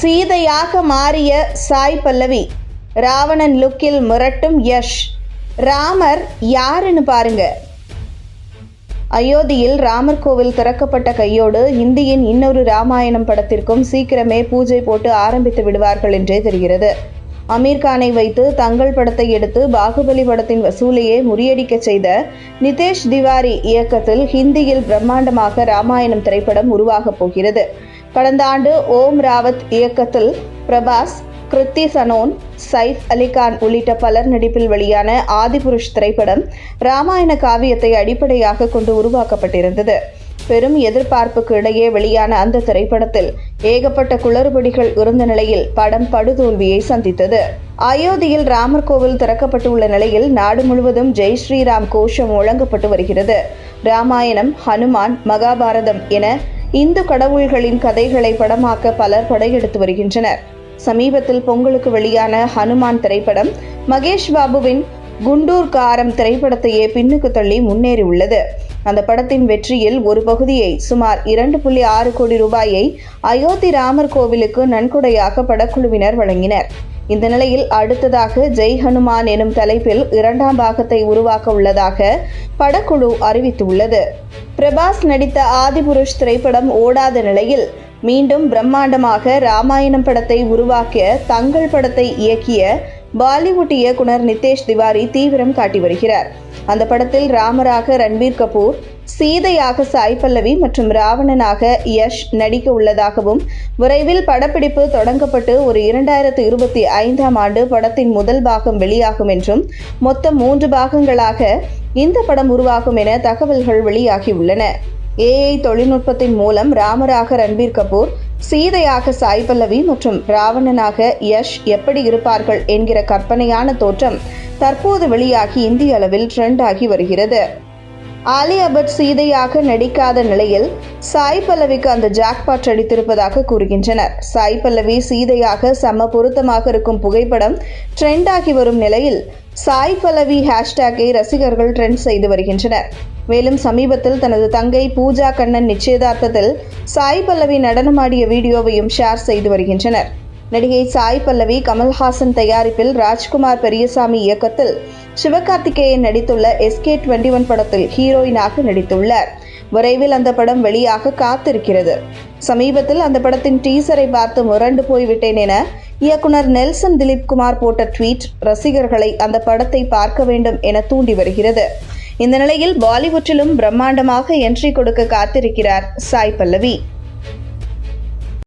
சீதையாக மாறிய சாய் பல்லவி ராவணன் லுக்கில் மிரட்டும் யஷ். ராமர் யாருன்னு பாருங்க. அயோத்தியில் ராமர் கோவில் திறக்கப்பட்ட கையோடு இந்தியின் இன்னொரு ராமாயணம் படத்திற்கும் சீக்கிரமே பூஜை போட்டு ஆரம்பித்து விடுவார்கள் என்றே தெரிகிறது. அமீர்கானை வைத்து தங்கள் படத்தை எடுத்து பாகுபலி படத்தின் வசூலையே முறியடிக்க செய்த நிதேஷ் திவாரி இயக்கத்தில் ஹிந்தியில் பிரம்மாண்டமாக ராமாயணம் திரைப்படம் உருவாகப் போகிறது. கடந்த ஆண்டு ஓம் ராவத் இயக்கத்தில் பிரபாஸ் கிருத்தி சனோன் சைஃப் அலிகான் உள்ளிட்ட பலர் நடிப்பில் வெளியான ஆதிபுருஷ் திரைப்படம் ராமாயண காவியத்தை அடிப்படையாக கொண்டு உருவாக்கப்பட்டிருந்தது. பெரும் எதிர்பார்ப்புக்கு இடையே வெளியான அந்த திரைப்படத்தில் ஏகப்பட்ட குளறுபடிகள் இருந்த நிலையில் படம் படுதோல்வியை சந்தித்தது. அயோத்தியில் ராமர் கோவில் திறக்கப்பட்டுள்ள நிலையில் நாடு முழுவதும் ஜெய் ஸ்ரீராம் கோஷம் முழங்கப்பட்டு வருகிறது. ராமாயணம் ஹனுமான் மகாபாரதம் என இந்து கடவுள்களின் கதைகளை படமாக்க பலர் படையெடுத்து வருகின்றனர். சமீபத்தில் பொங்கலுக்கு வெளியான ஹனுமான் திரைப்படம் மகேஷ் பாபுவின் குண்டூர் காரம் திரைப்படத்தையே பின்னுக்கு தள்ளி முன்னேறியுள்ளது. அந்த படத்தின் வெற்றியில் ஒரு பகுதியை சுமார் இரண்டு புள்ளி ஆறு கோடி ரூபாயை அயோத்தி ராமர் கோவிலுக்கு நன்கொடையாக படக்குழுவினர் வழங்கினர். இந்த நிலையில் அடுத்ததாக ஜெய் ஹனுமான் எனும் தலைப்பில் இரண்டாம் பாகத்தை உருவாக்க உள்ளதாக படக்குழு அறிவித்துள்ளது. பிரபாஸ் நடித்த ஆதிபுருஷ் திரைப்படம் ஓடாத நிலையில் மீண்டும் பிரம்மாண்டமாக ராமாயணம் படத்தை உருவாக்கிய தங்கள் படத்தை இயக்கிய பாலிவுட் இயக்குனர் நிதேஷ் திவாரி தீவிரம் காட்டி வருகிறார். அந்த படத்தில் ராமராக ரன்பீர் கபூர் சீதையாக சாய் பல்லவி மற்றும் ராவணனாக யஷ் நடிக்க உள்ளதாகவும் விரைவில் படப்பிடிப்பு தொடங்கப்பட்டு ஒரு இரண்டாயிரத்து இருபத்தி ஐந்தாம் ஆண்டு படத்தின் முதல் பாகம் வெளியாகும் என்றும் மொத்தம் மூன்று பாகங்களாக இந்த படம் உருவாகும் என தகவல்கள் வெளியாகியுள்ளன. ஏஐ தொழில்நுட்பத்தின் மூலம் ராமராக ரன்பீர் கபூர் சீதையாக சாய் பல்லவி மற்றும் ராவணனாக யஷ் எப்படி இருப்பார்கள் என்கிற கற்பனையான தோற்றம் தற்போது வெளியாகி இந்திய அளவில் ட்ரெண்ட் ஆகி வருகிறது. ஆலியா பட் சீதையாக நடிக்காத நிலையில் சாய் பல்லவிக்கு அந்த ஜாக்பாட் அடித்திருப்பதாக கூறுகின்றனர். சாய் பல்லவி சீதையாக செம்ம பொருத்தமாக இருக்கும் புகைப்படம் ட்ரெண்ட் ஆகி வரும் நிலையில் சாய் பல்லவி ஹேஷ்டேக்கை ரசிகர்கள் ட்ரெண்ட் செய்து வருகின்றனர். மேலும் சமீபத்தில் தனது தங்கை பூஜா கண்ணன் நிச்சயதார்த்தத்தில் சாய் பல்லவி நடனமாடிய வீடியோவையும் ஷேர் செய்து வருகின்றனர். நடிகை சாய் பல்லவி கமல்ஹாசன் தயாரிப்பில் ராஜ்குமார் பெரியசாமி இயக்கத்தில் சிவகார்த்திகேயன் நடித்துள்ள எஸ்கே டுவெண்ட்டி ஒன் படத்தில் ஹீரோயினாக நடித்துள்ளார். விரைவில் அந்த படம் வெளியாக காத்திருக்கிறது. சமீபத்தில் அந்த படத்தின் டீசரை பார்த்து முரண்டு போய்விட்டேன் என இயக்குனர் நெல்சன் திலீப் குமார் போட்ட ட்வீட் ரசிகர்களை அந்த படத்தை பார்க்க வேண்டும் என தூண்டி வருகிறது. இந்த நிலையில் பாலிவுட்டிலும் பிரம்மாண்டமாக என்ட்ரி கொடுக்க காத்திருக்கிறார் சாய் பல்லவி.